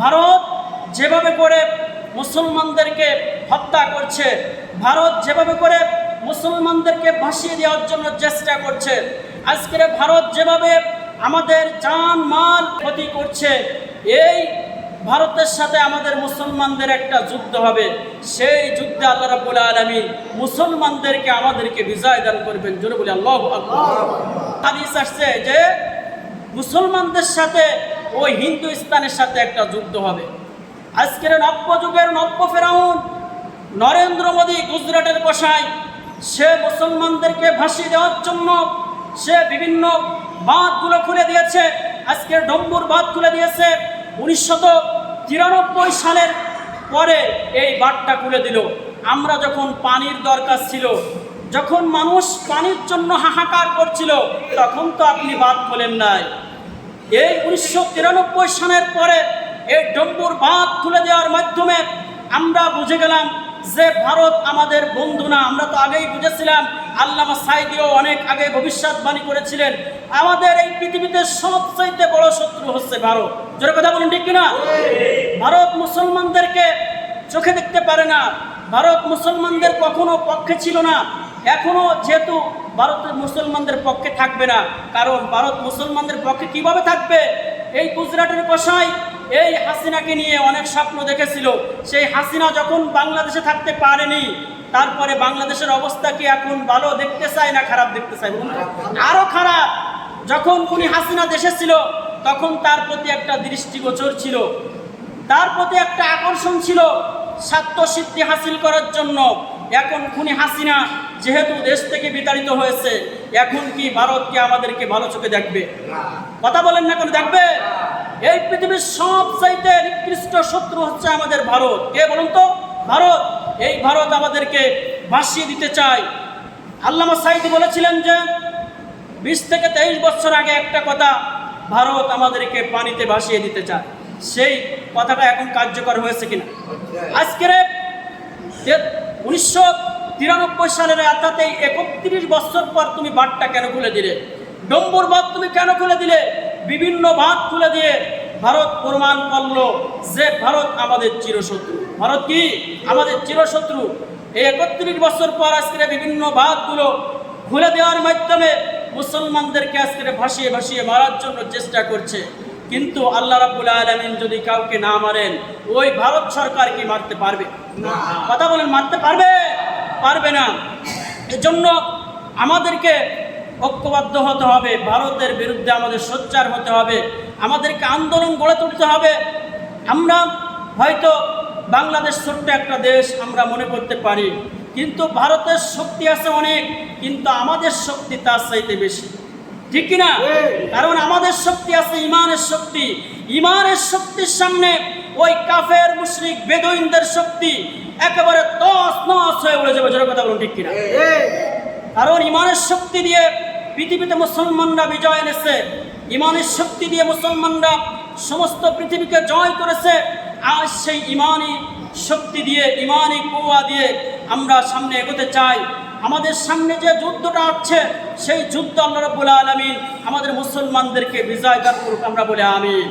ভারত যেভাবে করে মুসলমানদেরকে হত্যা করছে, ভারত যেভাবে করে মুসলমানদেরকে ভাসিয়ে দেওয়ার জন্য চেষ্টা করছে, আজকের ভারত যেভাবে আমাদের জান মাল ক্ষতি করছে, এই ভারতের সাথে আমাদের মুসলমানদের একটা যুদ্ধ হবে। সেই যুদ্ধে আল্লাহ রাব্বুল আলামিন মুসলমানদেরকে আমাদেরকে বিজয় দান করবেন। জোরে বলি, আল্লাহ আসছে যে মুসলমানদের সাথে ওই হিন্দুস্তানের সাথে একটা যুদ্ধ হবে। আজকের নব্য যুগের নব্য ফেরাউন, নরেন্দ্র মোদী গুজরাটের কষাই সে মুসলমানদেরকে ভাসিয়ে দেওয়ার জন্য সে বিভিন্ন বাঁধগুলো খুলে দিয়েছে। আজকের ডম্বুর বাঁধ খুলে দিয়েছে। উনিশশত তিরানব্বই সালের পরে এই বাঁধটা খুলে দিল। আমরা যখন পানির দরকার ছিল, যখন মানুষ পানির জন্য হাহাকার করছিল, তখন তো আপনি বাদ খোলেন নাই। এই উনিশশো তিরানব্বই সালের পরে এই ডম্বুর বাঁধ খুলে দেওয়ার মাধ্যমে আমরা বুঝে গেলাম যে ভারত আমাদের বন্ধু না। আমরা তো আগেই বুঝেছিলাম, আল্লামা সাইদিও অনেক আগে ভবিষ্যৎবাণী করেছিলেন, আমাদের এই পৃথিবীতে সবচাইতে বড় শত্রু হচ্ছে ভারত। জোরে কথা বলুন, ঠিক কিনা? ভারত মুসলমানদেরকে চোখে দেখতে পারে না। ভারত মুসলমানদের কখনো পক্ষে ছিল না। এখনও যেহেতু ভারতের মুসলমানদের পক্ষে থাকবে না। কারণ ভারত মুসলমানদের পক্ষে কীভাবে থাকবে? এই গুজরাটের কষাই এই হাসিনাকে নিয়ে অনেক স্বপ্ন দেখেছিল। সেই হাসিনা যখন বাংলাদেশে থাকতে পারেনি, তারপরে বাংলাদেশের অবস্থা কি এখন ভালো দেখতে চায় না খারাপ দেখতে চায় বলুন তো? আরও খারাপ। যখন উনি হাসিনা দেশে ছিল, তখন তার প্রতি একটা দৃষ্টিগোচর ছিল। তার প্রতি একটা আকর্ষণ ছিল স্বার্থ সিদ্ধি হাসিল করার জন্য। এখন খুনি হাসিনা যেহেতু দেশ থেকে বিতাড়িত হয়েছে, এখন কি ভারতকে আমাদেরকে ভালো চোখে দেখবে? কথা বলেন না কেন, দেখবে? এই পৃথিবীর সব চাইতে নিকৃষ্ট শত্রু হচ্ছে আমাদের ভারত। কে বলুন তো? ভারত। এই ভারত আমাদেরকে ভাসিয়ে দিতে চায়। আল্লামা সাইদি বলেছিলেন যে, বিশ থেকে তেইশ বছর আগে একটা কথা ভারত আমাদেরকে পানিতে ভাসিয়ে দিতে চায়। সেই কথাটা এখন কার্যকর হয়েছে কিনা? আজকের উনিশশো তিরানব্বই সালের অর্থাৎ একত্রিশ বছর পর তুমি বাঁধটা কেন খুলে দিলে? ডম্বুর বাঁধ তুমি কেন খুলে দিলে? বিভিন্ন বাঁধ খুলে দিয়ে ভারত প্রমাণ করল যে ভারত আমাদের চিরশত্রু। ভারত কি? আমাদের চিরশত্রু। এই একত্রিশ বছর পর আজকের বিভিন্ন বাঁধগুলো খুলে দেওয়ার মাধ্যমে মুসলমানদেরকে আজকে ভাসিয়ে ভাসিয়ে মারার জন্য চেষ্টা করছে। কিন্তু আল্লাহ রাবুল আলমিন যদি কাউকে না মারেন, ওই ভারত সরকার কি মারতে পারবে? কথা বলেন মারতে পারবে? পারবে না। এজন্য আমাদেরকে ঐক্যবদ্ধ হতে হবে ভারতের বিরুদ্ধে আমাদের সোচ্চার হতে হবে আমাদেরকে আন্দোলন গড়ে তুলতে হবে। আমরা হয়তো বাংলাদেশ ছোট্ট একটা দেশ আমরা মনে করতে পারি কিন্তু ভারতের শক্তি আছে অনেক কিন্তু আমাদের শক্তি তার চাইতে বেশি। ঠিক কিনা? কারণ আমাদের শক্তি আছে ইমানের শক্তি। ইমানের শক্তির সামনে ওই কাফের মুশরিক বেদইনদের শক্তি একেবারে তস নস হয়ে উড়ে যাবে। জোরে কথা বলুন ঠিক কিনা? কারণ ইমানের শক্তি দিয়ে পৃথিবীতে মুসলমানরা বিজয় এনেছে। ইমানের শক্তি দিয়ে মুসলমানরা সমস্ত পৃথিবীকে জয় করেছে। আজ সেই ইমানই শক্তি দিয়ে ইমানই কুয়া দিয়ে আমরা সামনে এগোতে চাই। আমাদের সামনে যে যুদ্ধটা আছে সেই যুদ্ধ আল্লাহ রব্বুল আলমিন আমাদের মুসলমানদেরকে বিজয় দান করুক আমরা বলে আমিন।